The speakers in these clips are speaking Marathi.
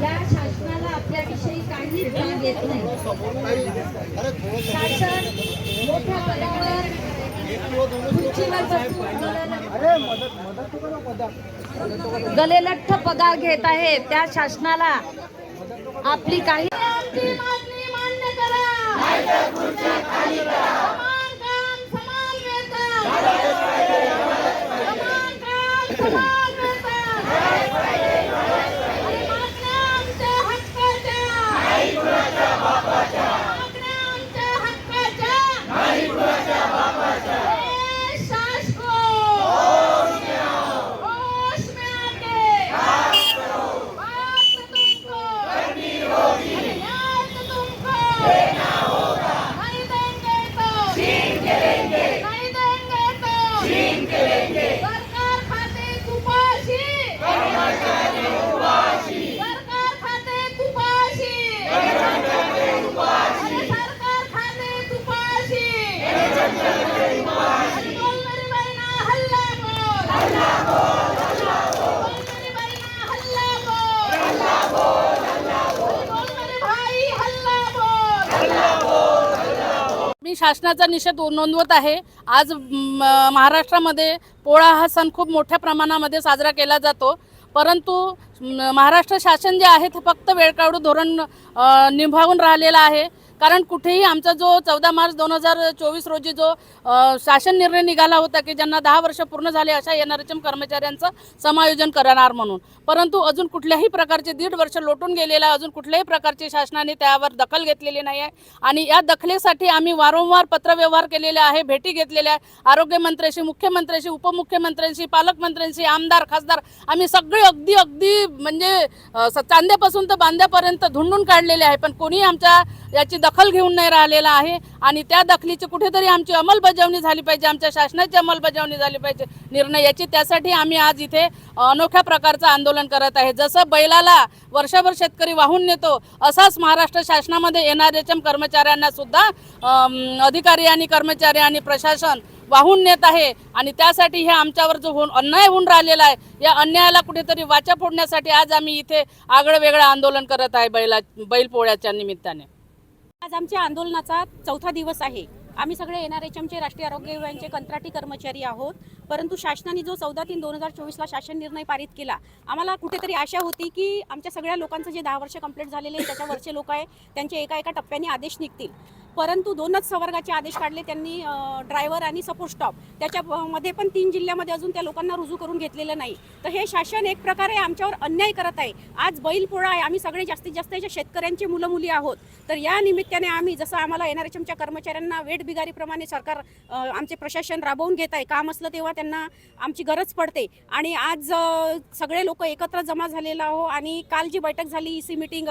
या शासनाला आपल्याविषयी काहीच जाण येत नाही. शासन मोठ्या पदावर खुर्चीवर बसून गलेलठ्ठ पगार घेत आहे. त्या शासनाला आपली काही मागणी मान्य करा शासनाचा निषेध नोंदवत आहे. आज म, महाराष्ट्रामध्ये पोळा हा सण खूप मोठ्या प्रमाणामध्ये साजरा केला जातो. परंतु महाराष्ट्र शासन जे आहे ते फक्त वेळकाढू धोरण निभावून राहिलेलं आहे. कारण कुठेही आमचा जो चौदा मार्च दोन हजार चोवीस रोजी जो शासन निर्णय निघाला होता की ज्यांना दहा वर्ष पूर्ण झाले अशा एन आर एच एम कर्मचाऱ्यांचं समायोजन करणार म्हणून. परंतु अजून कुठल्याही प्रकारचे दीड वर्ष लोटून गेलेलं आहे अजून कुठल्याही प्रकारचे शासनाने त्यावर दखल घेतलेली नाही आहे. आणि या दखलेसाठी आम्ही वारंवार पत्रव्यवहार केलेले आहे भेटी घेतलेल्या आहे. आरोग्यमंत्र्यांशी मुख्यमंत्र्यांशी उपमुख्यमंत्र्यांशी पालकमंत्र्यांशी आमदार खासदार आम्ही सगळे अगदी अगदी म्हणजे स- चांद्यापासून तर बांद्यापर्यंत धुंडून काढलेले आहे. पण कोणी आमच्या याची दखल घेऊन नाही राहिलेला आहे. आणि त्या दखलीची कुठेतरी आमची अंमलबजावणी झाली पाहिजे आमच्या शासनाची अंमलबजावणी झाली पाहिजे निर्णय याची. त्यासाठी आम्ही आज इथे अनोख्या प्रकारचं आंदोलन करत आहे. जसं बैलाला वर्षभर शेतकरी वाहून नेतो असाच महाराष्ट्र शासनामध्ये येणारे कर्मचाऱ्यांना सुद्धा अधिकारी आणि कर्मचारी आणि प्रशासन वाहून नेत आहे. आणि त्यासाठी हे आमच्यावर जो होऊन अन्याय होऊन राहिलेला आहे या अन्यायाला कुठेतरी वाचा फोडण्यासाठी आज आम्ही इथे आगळं वेगळं आंदोलन करत आहे बैला बैलपोळ्याच्या निमित्ताने. आज आमच्या आंदोलनाचा चौथा दिवस आहे. आम्ही सगळे एन आर एच एमचे राष्ट्रीय आरोग्य विभागाचे कंत्राटी कर्मचारी आहोत. परंतु शासनाने जो चौदा तीन दोन हजार चोवीसला शासन निर्णय पारित केला आम्हाला कुठेतरी आशा होती की आमच्या सगळ्या लोकांचं जे दहा वर्ष कंप्लीट झालेले आहे त्याच्यावरचे लोक आहे त्यांचे एका एका टप्प्याने आदेश निघतील. परंतु दोनच सवर्गाचे आदेश काढले त्यांनी ड्रायव्हर आणि सपोर्ट स्टॉप त्याच्यामध्ये पण तीन जिल्ह्यामध्ये अजून त्या लोकांना रुजू करून घेतलेलं नाही. तर हे शासन एक प्रकारे आमच्यावर अन्याय करत आहे. आज बैलपोळा आहे. आम्ही सगळे जास्तीत जास्त याच्या शेतकऱ्यांची मुलं मुली आहोत. तर या निमित्ताने आम्ही जसं आम्हाला एन आर एच एमच्या कर्मचाऱ्यांना वेट बिगारीप्रमाणे सरकार आमचे प्रशासन राबवून घेत आहे काम असलं तेव्हा त्यांना आमची गरज पडते. आणि आज सगळे लोक एकत्र जमा झालेला आहो आणि काल जी बैठक झाली ई सी मिटिंग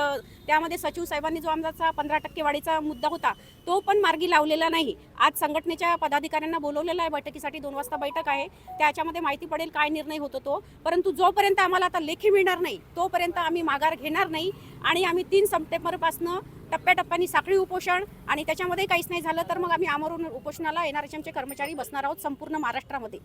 त्यामध्ये सचिव साहेबांनी जो आमचा पंधरा टक्के वाढीचा मुद्दा होता तो पण मार्गी लावलेला नाही. आज संघटनेच्या पदाधिकाऱ्यांना बोलवलेला आहे बैठकीसाठी दोन वाजता बैठक आहे. त्याच्यामध्ये माहिती पडेल काय निर्णय होतो तो. परंतु जोपर्यंत आम्हाला आता लेखी मिळणार नाही तोपर्यंत आम्ही माघार घेणार नाही. आणि आम्ही तीन सप्टेंबरपासनं टप्प्याटप्प्याने साखळी उपोषण आणि त्याच्यामध्ये काहीच नाही झालं तर मग आम्ही आमरून उपोषणाला एनआरएचएमचे कर्मचारी बसणार आहोत संपूर्ण महाराष्ट्रामध्ये.